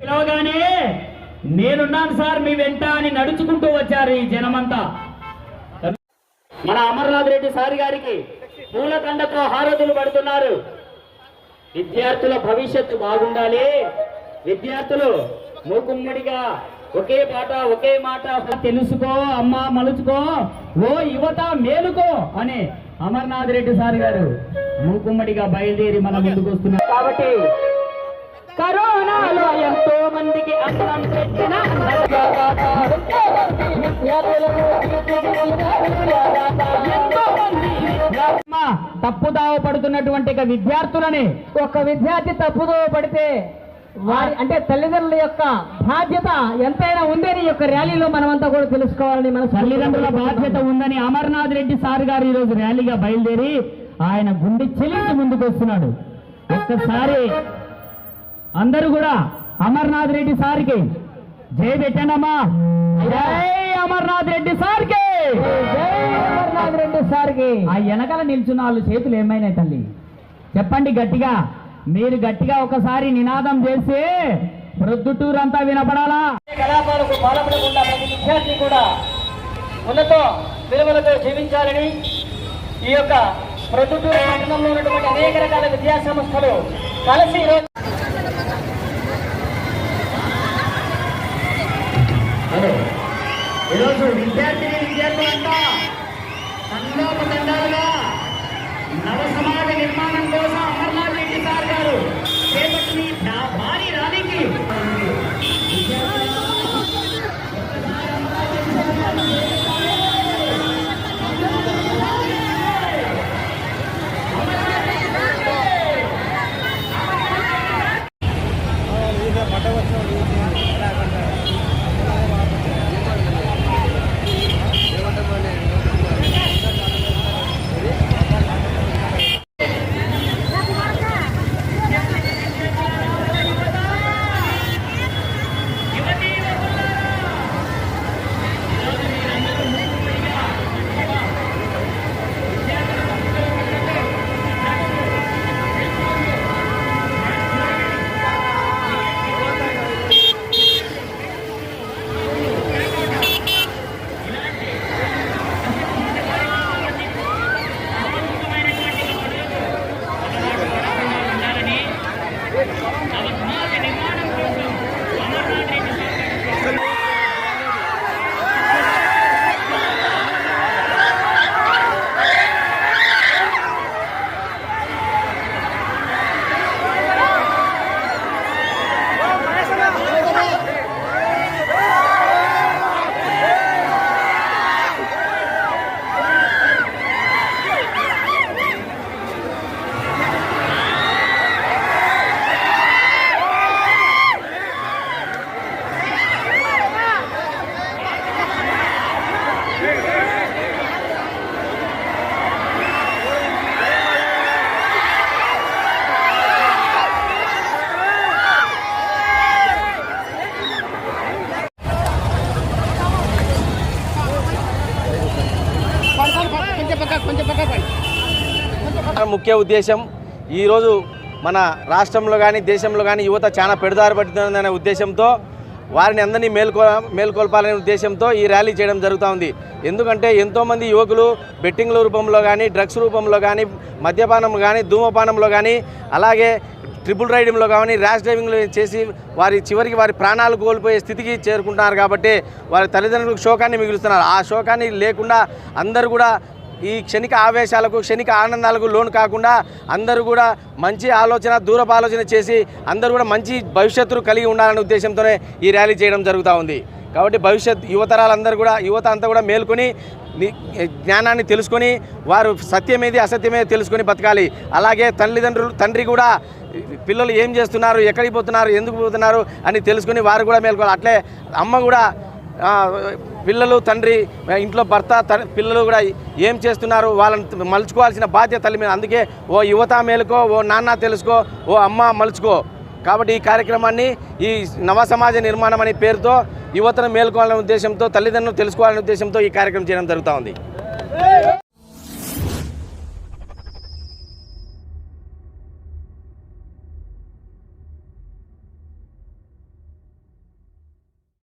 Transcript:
పిలవగానే నేనున్నాను సార్ మీ వెంట అని నడుచుకుంటూ వచ్చారు ఈ జనమంతా. మన అమర్నాథ్ రెడ్డి సార్ గారికి పూలకండతో హారతులు పడుతున్నారు. విద్యార్థుల భవిష్యత్తు బాగుండాలి. విద్యార్థులు మూకుమ్మడిగా ఒకే పాట ఒకే మాట తెలుసుకో అమ్మా మలుచుకో ఓ యువత మేలుకో అని అమర్నాథ్ రెడ్డి సార్ గారు మూకుమ్మడిగా బయలుదేరి మన ముందుకు వస్తున్నారు. కాబట్టి కరోనాలో ఎంతో మందికి అన్నం పెట్టిన తప్పుదావ పడుతున్నటువంటి విద్యార్థులని ఒక విద్యార్థి తప్పుదో పడితే వారి అంటే తల్లిదండ్రుల యొక్క బాధ్యత ఎంతైనా ఉందని యొక్క ర్యాలీలో మనమంతా కూడా తెలుసుకోవాలని మన తల్లిదండ్రుల బాధ్యత ఉందని అమర్నాథ్ రెడ్డి సార్ గారు ఈరోజు ర్యాలీగా బయలుదేరి ఆయన గుండె చెల్లించి ముందుకు వస్తున్నాడు ఒక్కసారి అందరూ కూడా అమర్నాథ్ రెడ్డి సార్కి జై పెట్టండమ్మా. జై అమర్నాథ్ రెడ్డి సార్కి. జై అమర్నాథ్ రెడ్డి సార్కి. ఆ వెనకాల నిల్చున్న వాళ్ళు చేతులు ఏమైనాయి తల్లి? చెప్పండి గట్టిగా. మీరు గట్టిగా ఒకసారి నినాదం చేసి ప్రొద్దుటూరంతా వినపడాలా? కళాపాలకు పాల్పడకుండా ప్రతి విద్యార్థి కూడా ఉన్నత విలువలతో జీవించాలని ఈ యొక్క ప్రొద్దుటూరు పట్టణంలో ఉన్నటువంటి అనేక రకాల విద్యా సంస్థలు కలిసి ఈరోజు ఈరోజు విద్యార్థిని విద్యార్థులంతా తండోపతండాలుగా నవ సమాజ నిర్మాణం కోసం అమర్నాథ్ రెడ్డి సార్ గారు చేపట్టిన ఈ భారీ ర్యాలీకి ముఖ్య ఉద్దేశం. ఈరోజు మన రాష్ట్రంలో కానీ దేశంలో కానీ యువత చాలా పెడదారి పడుతుందనే ఉద్దేశంతో వారిని అందరినీ మేల్కొ మేల్కొల్పాలనే ఉద్దేశంతో ఈ ర్యాలీ చేయడం జరుగుతూ ఉంది. ఎందుకంటే ఎంతోమంది యువకులు బెట్టింగ్ల రూపంలో కానీ డ్రగ్స్ రూపంలో కానీ మద్యపానం కానీ ధూమపానంలో కానీ అలాగే ట్రిపుల్ రైడింగ్లో కానీ ర్యాష్ డ్రైవింగ్లో చేసి వారి చివరికి వారి ప్రాణాలు కోల్పోయే స్థితికి చేరుకుంటున్నారు కాబట్టి వారి తల్లిదండ్రులకు శోకాన్ని మిగులుస్తున్నారు. ఆ శోకాన్ని లేకుండా అందరూ కూడా ఈ క్షణిక ఆవేశాలకు క్షణిక ఆనందాలకు లోను కాకుండా అందరూ కూడా మంచి ఆలోచన దూరపు ఆలోచన చేసి అందరూ కూడా మంచి భవిష్యత్తును కలిగి ఉండాలనే ఉద్దేశంతోనే ఈ ర్యాలీ చేయడం జరుగుతూ ఉంది. కాబట్టి భవిష్యత్ యువతరాలందరూ కూడా యువత అంతా కూడా మేల్కొని జ్ఞానాన్ని తెలుసుకొని వారు సత్యమేది అసత్యమేది తెలుసుకొని బతకాలి. అలాగే తల్లిదండ్రులు తండ్రి కూడా పిల్లలు ఏం చేస్తున్నారు ఎక్కడికి పోతున్నారు ఎందుకు పోతున్నారు అని తెలుసుకొని వారు కూడా మేల్కోవాలి. అట్లే అమ్మ కూడా పిల్లలు తండ్రి ఇంట్లో భర్త త- పిల్లలు కూడా ఏం చేస్తున్నారు? వాళ్ళని మలుచుకోవాల్సిన బాధ్యత తల్లి మీద. అందుకే ఓ యువత మేలుకో ఓ నాన్న తెలుసుకో ఓ అమ్మ మలుచుకో. కాబట్టి ఈ కార్యక్రమాన్ని ఈ నవ సమాజ నిర్మాణం అనే పేరుతో యువతను మేల్కోవాలనే ఉద్దేశంతో తల్లిదండ్రులు తెలుసుకోవాలనే ఉద్దేశంతో ఈ కార్యక్రమం చేయడం జరుగుతూ ఉంది.